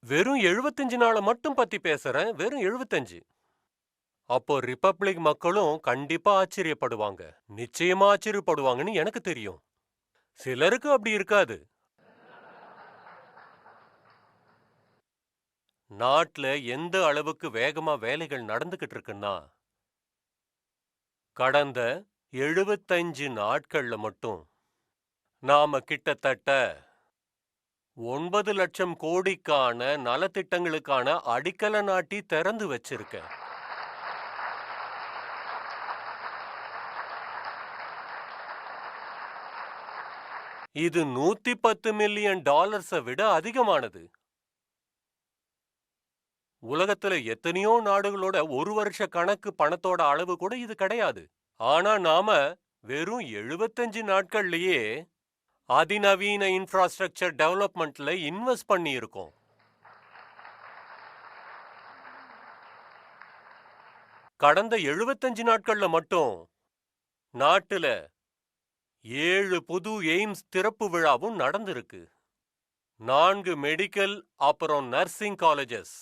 வெறும் 75 நாள மட்டும் பத்தி பேசுறேன். வெறும் 75. அப்போ ரிபப்ளிக் மக்களும் கண்டிப்பா ஆச்சரியப்படுவாங்க. நிச்சயமா ஆச்சரியப்படுவாங்கன்னு எனக்கு தெரியும். சிலருக்கு அப்படி இருக்காது. நாட்டுல எந்த அளவுக்கு வேகமா வேலைகள் நடந்துகிட்டு இருக்குன்னா, கடந்த 75 நாட்கள்ல மட்டும் நாம கிட்டத்தட்ட ஒன்பது லட்சம் கோடிக்கான நலத்திட்டங்களுக்கான அடிக்கல நாட்டி திறந்து வச்சிருக்கேன். இது 110 மில்லியன் டாலர்ஸ விட அதிகமானது. உலகத்துல எத்தனையோ நாடுகளோட ஒரு வருஷ கணக்கு பணத்தோட அளவு கூட இது கிடையாது. ஆனா நாம வெறும் 75 நாட்கள்லயே அதிநவீன இன்ஃப்ராஸ்ட்ரக்சர் டெவலப்மெண்ட்ல இன்வெஸ்ட் பண்ணியிருக்கோம் கடந்த 75 நாட்கள்ல மட்டும் நாட்டுல ஏழு புது எய்ம்ஸ் திறப்பு விழாவும் நடந்திருக்கு. நான்கு மெடிக்கல் அப்புறம் நர்சிங் காலேஜஸ்,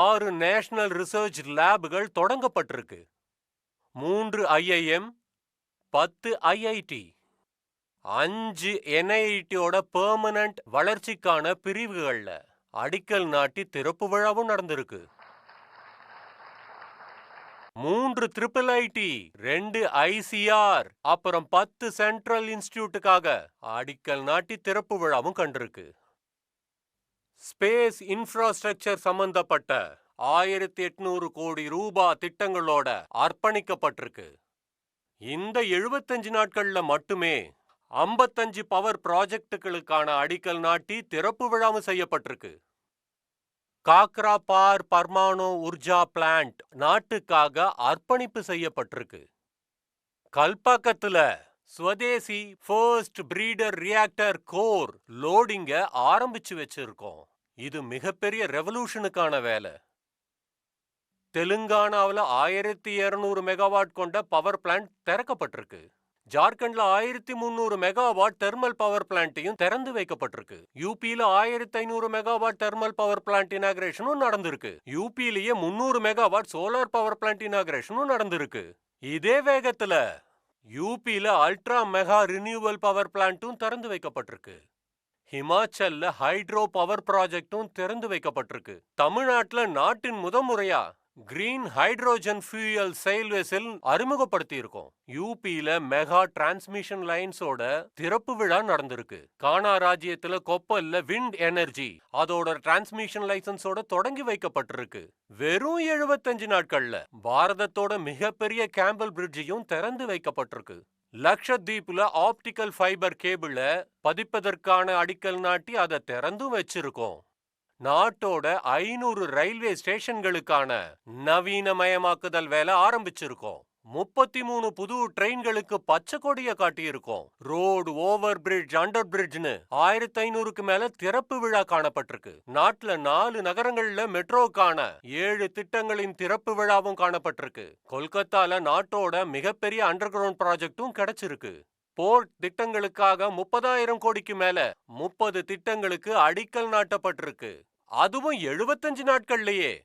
ஆறு நேஷனல் ரிசர்ச் லேபுகள் தொடங்கப்பட்டிருக்கு. மூன்று ஐஐஎம், 10 ஐஐடி, அஞ்சு என்ஐடியோட பெர்மனன்ட் வளர்ச்சிக்கான பிரிவுகள்ல அடிக்கல் நாட்டி திறப்பு விழாவும் நடந்திருக்கு. மூன்று ட்ரிபிள் ஐடி, ரெண்டு ஐசிஆர், அப்புறம் 10 சென்ட்ரல் இன்ஸ்டிடியூட்டுக்காக அடிக்கல் நாட்டி திறப்பு விழாவும் கண்டிருக்கு. ஸ்பேஸ் இன்ஃப்ராஸ்ட்ரக்சர் சம்பந்தப்பட்ட 1800 கோடி ரூபா திட்டங்களோட அர்ப்பணிக்கப்பட்டிருக்கு. இந்த 75 நாட்கள்ல மட்டுமே 55 பவர் ப்ராஜெக்டுகளுக்கான அடிக்கல் நாட்டி திறப்பு விழாவும் செய்யப்பட்டிருக்கு. காக்ரா பார் பர்மானோ உர்ஜா பிளான்ட் நாட்டுக்காக அர்ப்பணிப்பு செய்யப்பட்டிருக்கு. கல்பாக்கத்துல swadeshi first breeder reactor core லோடிங்க ஆரம்பிச்சு வச்சிருக்கோம். இது மிகப்பெரிய ரெவல்யூஷனுக்கான வேலை. தெலுங்கானாவுல 1200 மெகாவாட் கொண்ட பவர் பிளான்ட் திறக்கப்பட்டிருக்கு. ஜார்க்கண்ட்ல 1300 மெகாவாட் தெர்மல் பவர் பிளான்ட்டையும் திறந்து வைக்கப்பட்டிருக்கு. யூபியில 1500 மெகாவாட் தெர்மல் பவர் பிளான்ட் இனாகிரேஷனும் நடந்திருக்கு. யூபியிலேயே 300 மெகாவாட் சோலார் பவர் பிளான்ட் இனாகிரேஷனும் நடந்திருக்கு. இதே வேகத்துல யூபியில அல்ட்ரா மெகா ரினியூவல் பவர் பிளான்ட்டும் திறந்து வைக்கப்பட்டிருக்கு. ஹிமாச்சல்ல ஹைட்ரோ பவர் ப்ராஜெக்டும் திறந்து வைக்கப்பட்டிருக்கு. தமிழ்நாட்டில் நாட்டின் முதமுறையா கிரீன் ஹைட்ரோஜன் ஃபியூயல் செயல் வெசல் அறிமுகப்படுத்தி இருக்கோம். யூபியில மெகா டிரான்ஸ்மிஷன் லைன்ஸோட திறப்பு விழா நடந்திருக்கு. கானா ராஜ்யத்துல கொப்பல்ல விண்ட் எனர்ஜி அதோட டிரான்ஸ்மிஷன் லைசன்ஸோட தொடங்கி வைக்கப்பட்டிருக்கு. வெறும் 75 நாட்கள்ல பாரதத்தோட மிகப்பெரிய கேம்பல் பிரிட்ஜையும் திறந்து வைக்கப்பட்டிருக்கு. லக்ஷத்தீப்ல ஆப்டிக்கல் ஃபைபர் கேபிள பதிப்பதற்கான அடிக்கல் நாட்டி அதை திறந்தும் வச்சிருக்கோம். நாட்டோட ஐநூறு ரயில்வே ஸ்டேஷன்களுக்கான நவீனமயமாக்குதல் வேலை ஆரம்பிச்சிருக்கோம். 33 புது ட்ரெயின்களுக்கு பச்சை கொடிய காட்டியிருக்கோம். ரோடு ஓவர் பிரிட்ஜ் அண்டர் பிரிட்ஜ்னு 1500க்கு மேல திறப்பு விழா காணப்பட்டிருக்கு. நாட்டுல நாலு நகரங்கள்ல மெட்ரோக்கான ஏழு திட்டங்களின் திறப்பு விழாவும் காணப்பட்டிருக்கு. கொல்கத்தால நாட்டோட மிகப்பெரிய அண்டர் கிரவுண்ட் ப்ராஜெக்டும் கிடைச்சிருக்கு. போர்ட் திட்டங்களுக்காக 30000 கோடிக்கு மேல 30 திட்டங்களுக்கு அடிக்கல் நாட்டப்பட்டிருக்கு. அதுவும் எழுபத்தஞ்சு நாட்கள்லயே.